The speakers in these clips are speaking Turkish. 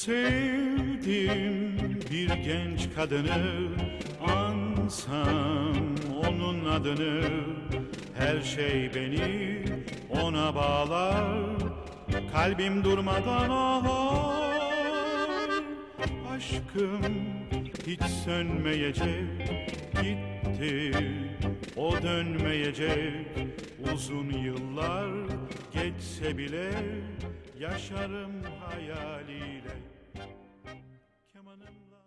Sevdim bir genç kadını Ansam onun adını. Her şey beni ona bağlar Kalbim durmadan ağlar. Aşkım hiç sönmeyecek Gitti o dönmeyecek. Uzun yıllar geçse bile Yaşarım hayaliyle Kemanımla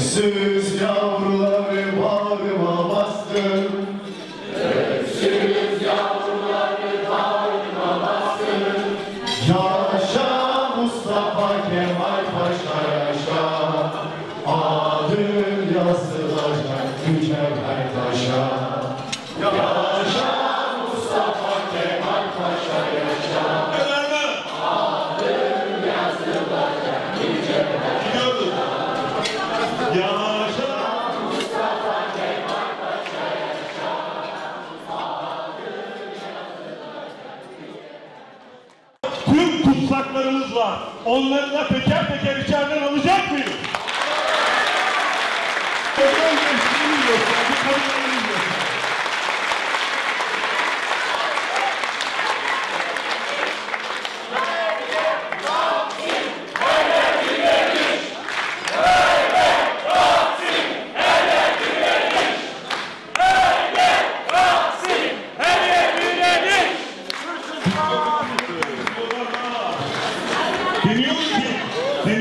This no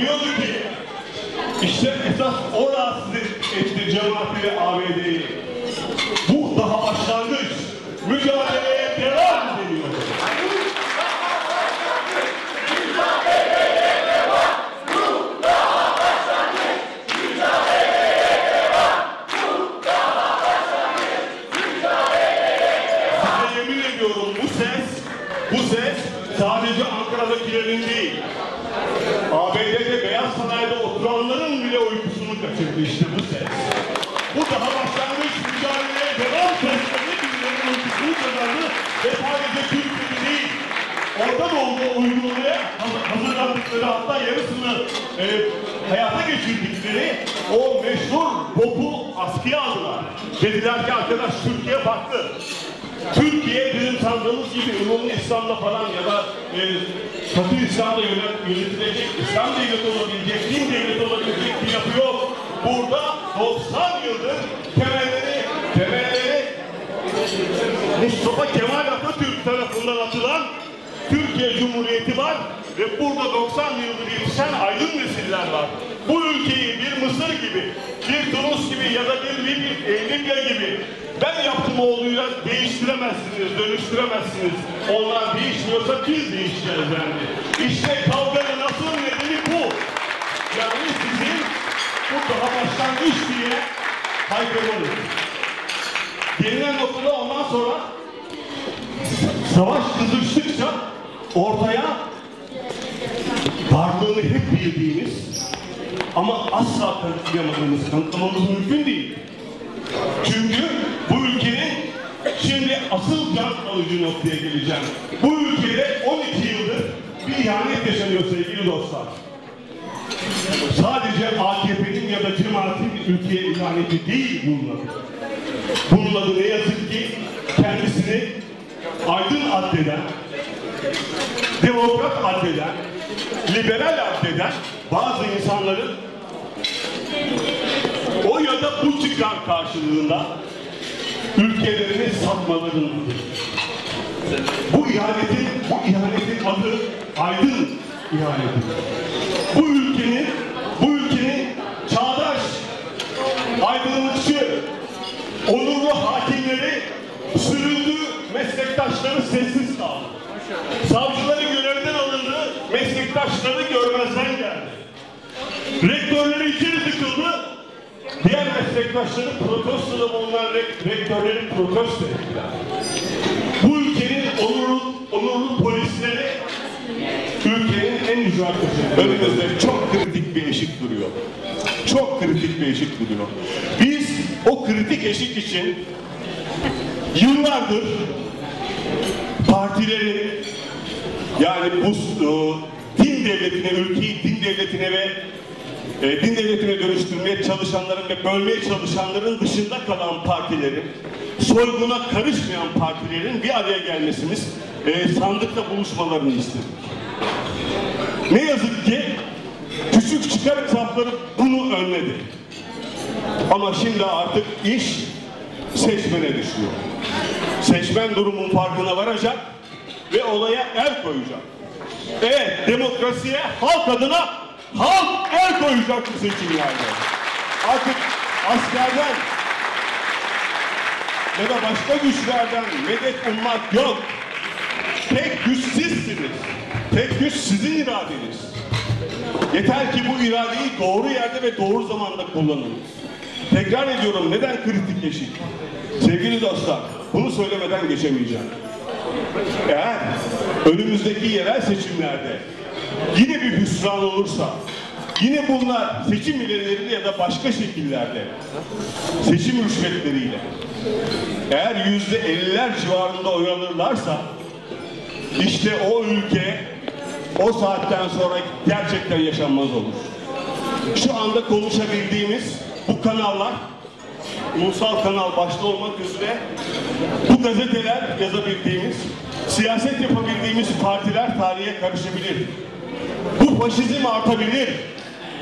deniyordu ki işte esas o rahatsız etti cemaati ve ABD'yi. Bu daha başlangıç. Mücadeleye devam ses, bu ses sadece Ankara'dakilerin değil. ABD'de beyaz sanayide oturanların bile uykusunu kaçırdı işte bu ses. Bu daha başlangıç mücadeleye devam sesleri birilerinin uykusunu kazandı ve sadece Türkiye'de değil. Orta Doğu'da uygulamaya hazır- hazırlandıkları hatta yarısını e, hayata geçirdikleri o meşhur popu askıya aldılar. Dediler ki arkadaş Türkiye farklı. Türkiye bizim sandığımız gibi ılımlı İslam'la falan ya da e, katı İslam'la yönet- yönetilecek, İslam devleti olabilecek, din devleti olabilecek bir yapı yok. Burada 90 yıldır temelleri, temelleri Mustafa Kemal Atatürk tarafından atılan Türkiye Cumhuriyeti var ve burada 90 yıldır yetişen aydın nesiller var. Bu ülkeyi bir Mısır gibi, bir Tunus gibi ya da bir e, Libya gibi ben yaptım oğluyla değiştiremezsiniz, dönüştüremezsiniz. Onlar değişmiyorsa biz değişeceğiz yani. İşte kavganın asıl nedeni bu. Yani sizin bu daha başlangıç diye haykırmanız. Gelinen noktada ondan sonra savaş kızıştıkça ortaya varlığını hep bildiğimiz ama asla kanıtlayamadığımız, kanıtlamamız mümkün değil. Çünkü bu ülkenin şimdi asıl can alıcı noktaya geleceğim. Bu ülkede 12 yıldır bir ihanet yaşanıyor sevgili dostlar. Sadece AKP'nin ya da cemaatin ülkeye ihaneti değil bunun adı. Ne yazık ki kendisini aydın addeden, demokrat addeden, liberal addeden bazı insanların o ya da bu çıkar karşılığında ülkelerini satmalarının adı. Bu ihanetin, bu ihanetin adı aydın ihaneti. Bu ülkenin, bu ülkenin çağdaş, aydınlıkçı, onurlu hakimleri sürüldü, meslektaşları sessiz kaldı. Savcıların meslektaşları protestoda bulunan rek- rektörleri protesto. Bu ülkenin onurlu, onurlu polisleri ülkenin en icraat Önümüzde çok kritik bir eşik duruyor. Çok kritik bir eşik duruyor. Biz o kritik eşik için yıllardır partilerin yani bu e, din devletine, ülkeyi din devletine ve e, din devletine dönüştürmeye çalışanların ve bölmeye çalışanların dışında kalan partilerin, soyguna karışmayan partilerin bir araya gelmesimiz, e, sandıkta buluşmalarını istedik. Ne yazık ki küçük çıkar hesapları bunu önledi. Ama şimdi artık iş seçmene düşüyor. Seçmen durumun farkına varacak ve olaya el koyacak. Evet, demokrasiye halk adına halk el koyacak bu seçimlerde. Artık askerden ya da başka güçlerden medet ummak yok. Tek güç sizsiniz. Tek güç sizin iradeniz. Yeter ki bu iradeyi doğru yerde ve doğru zamanda kullanın. Tekrar ediyorum neden kritik eşik? Sevgili dostlar, bunu söylemeden geçemeyeceğim. Eğer önümüzdeki yerel seçimlerde yine bir hüsran olursa, yine bunlar seçim ilerleriyle ya da başka şekillerde seçim rüşvetleriyle eğer yüzde elliler civarında oy alırlarsa işte o ülke o saatten sonra gerçekten yaşanmaz olur. Şu anda konuşabildiğimiz bu kanallar, ulusal kanal başta olmak üzere bu gazeteler yazabildiğimiz, siyaset yapabildiğimiz partiler tarihe karışabilir. Bu faşizm artabilir.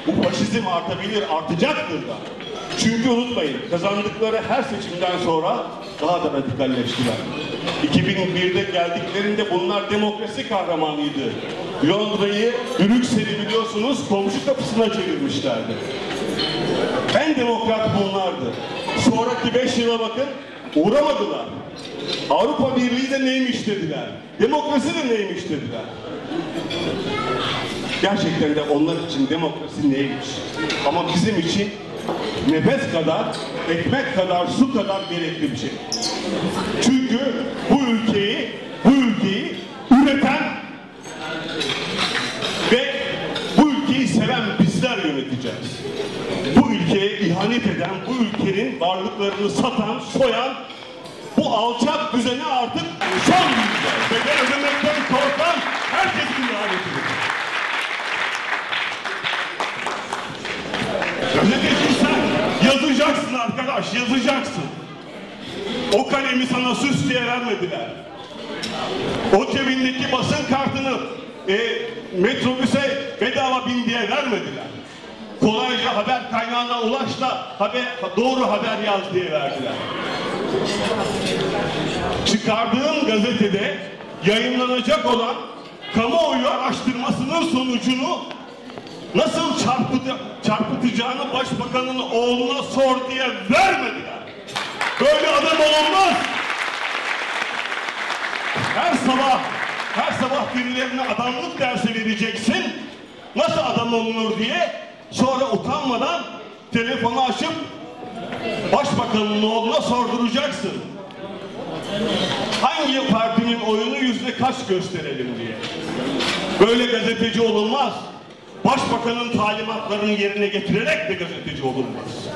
Bu faşizm artabilir, artacaktır da. Çünkü unutmayın, kazandıkları her seçimden sonra daha da radikalleştiler. 2001'de geldiklerinde bunlar demokrasi kahramanıydı. Londra'yı, Brüksel'i biliyorsunuz komşu kapısına çevirmişlerdi. En demokrat bunlardı. Sonraki beş yıla bakın, uğramadılar. Avrupa Birliği de neymiş dediler. Demokrasi de neymiş dediler. Gerçekten de onlar için demokrasi neymiş? Ama bizim için nefes kadar, ekmek kadar, su kadar gerekli bir şey. Çünkü bu ülkeyi, bu ülkeyi üreten ve bu ülkeyi seven bizler yöneteceğiz. Bu ülkeye ihanet eden, bu ülkenin varlıklarını satan, soyan bu alçak düzene artık son. Bedel ödemekten korkan herkesin ihanetidir. Gazeteciysen yazacaksın arkadaş, yazacaksın. O kalemi sana süs diye vermediler. O cebindeki basın kartını e, metrobüse bedava bin diye vermediler. Kolayca haber kaynağına ulaş da haber, doğru haber yaz diye verdiler. Çıkardığın gazetede yayınlanacak olan kamuoyu araştırmasının sonucunu nasıl çarpıtı, çarpıtacağını başbakanın oğluna sor diye vermediler. Böyle adam olmaz. Her sabah, her sabah birilerine adamlık dersi vereceksin. Nasıl adam olunur diye sonra utanmadan telefonu açıp başbakanın oğluna sorduracaksın. Hangi partinin oyunu yüzde kaç gösterelim diye. Böyle gazeteci olunmaz. Başbakanın talimatlarını yerine getirerek de gazeteci olunmaz.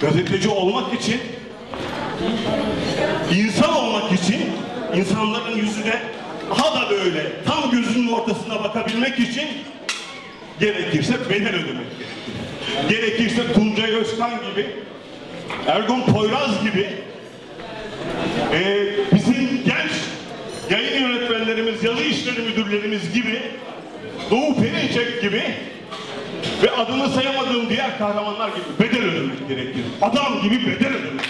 Gazeteci olmak için, insan olmak için, insanların yüzüne daha da böyle tam gözünün ortasına bakabilmek için gerekirse bedel ödemek gerekir. Gerekirse Tuncay Özkan gibi, Ergun Poyraz gibi ee, bizim genç yayın yönetmenlerimiz, yazı işleri müdürlerimiz gibi Doğu Perinçek gibi ve adını sayamadığım diğer kahramanlar gibi bedel ödemek gerekir. Adam gibi bedel ödemek.